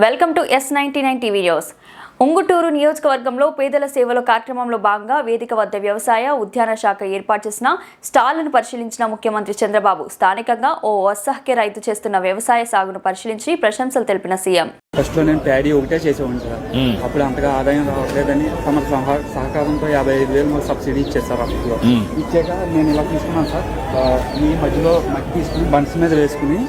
welcome to S ninety nine TV news Unguturu నియోజకవర్గంలో పేదల సేవల కార్యక్రమంలో భాగంగా వేదిక వద్ద వ్యవసాయ ఉద్యాన శాఖ ఏర్పాటు చేసిన స్టాళ్ళను పరిశీలించిన ముఖ్యమంత్రి చంద్రబాబు స్థానికంగా ఓ వత్సహక్య రైతు చేస్తున్న వ్యవసాయ సాగును పరిశీలించి ప్రశంసలు తెలిపిన సీఎం. ఫస్ట్లో నేను ప్యాడీ ఒకటే చేసేవాడిని సార్. అప్పుడు అంతగా ఆదాయం రావట్లేదని తమ సహ- సహకారంతో యాభై ఐదు వేలు మాకు సబ్సిడీ ఇచ్చారు సార్ అప్పట్లో. ఇచ్చాక నేను ఇలా తీసుకున్నాను సార్. ఈ మధ్యలో మట్టి తీసుకుని బన్స్ మీద వేసుకుని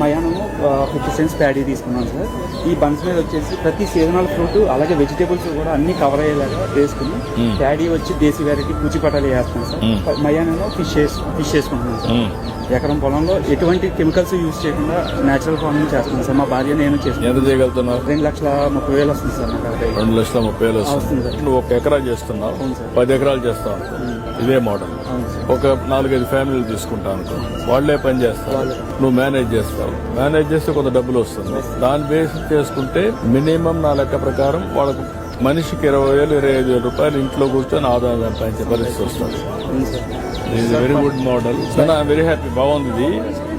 మయానము ఫిఫ్టీ సెంట్స్ ప్యాడీ తీసుకున్నాను సార్. ఈ బన్స్ మీద వచ్చేసి ప్రతి సీజనల్ ఫ్రూట్ అలాగే వెజిటేబుల్స్ కూడా అన్ని కవర్ అయ్యేలాగా వేసుకుని ప్యాడీ వచ్చి దేశీ వెరైటీ పూచిపటాలు వేస్తాను సార్. మయానేమో ఫిష్ ఫిష్ వేసుకుంటున్నాను సార్. ఎకరం పొలంలో ఎటువంటి కెమికల్స్ యూజ్ చేయకుండా నేచురల్ ఫార్మింగ్ చేస్తున్నాను సార్. మా భార్య నేను చేస్తున్నాను. రెండు లక్షల ముప్పై వేలు వస్తుంది సార్ నాకు. రెండు లక్షల ముప్పై వేలు వస్తుంది. సార్. నువ్వు ఒక ఎకరా చేస్తున్నావు. పది ఎకరాలు చేస్తావు. అనుకో. ఇదే మోడల్. ఒక నాలుగైదు ఫ్యామిలీలు తీసుకుంటా అనుకో వాళ్ళే పని వాళ్ళే. నువ్వు మేనేజ్ చేస్తావు. మేనేజ్ చేస్తే కొంత డబ్బులు వస్తుంది. దాని బేస్ చేసుకుంటే మినిమం నా లెక్క ప్రకారం వాళ్ళకు మనిషికి ఇరవై వేలు ఇరవై ఐదు వేల రూపాయలు ఇంట్లో కూర్చొని ఆదాయం సంపాదించే పరిస్థితి వస్తుంది. సార్. ఇది very good model I'm very happy బాగుంది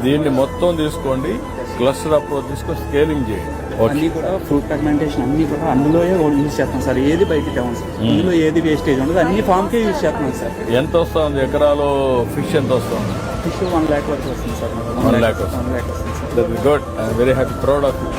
దీన్ని మొత్తం తీసుకోండి. క్లస్టర్ అప్రోచ్ తీసుకొని స్కేలింగ్ చేయండి. అన్ని కూడా ఫ్రూట్ ఫర్మెంటేషన్ అన్ని కూడా అందులో యూజ్ చేస్తాం సార్. ఏది బయటికి తేవం సార్. ఇందులో ఏది వేస్టేజ్ ఉండదు. అన్ని ఫామ్ కే యూజ్ చేస్తున్నాం సార్. ఎంత వస్తుంది? ఎకరాలో ఫిష్ ఎంత వస్తుంది? ఫిష్ వన్ ల్యాక్ వరకు వస్తుంది సార్. వన్ ల్యాక్ వస్తుంది. Good I'm very happy proud of you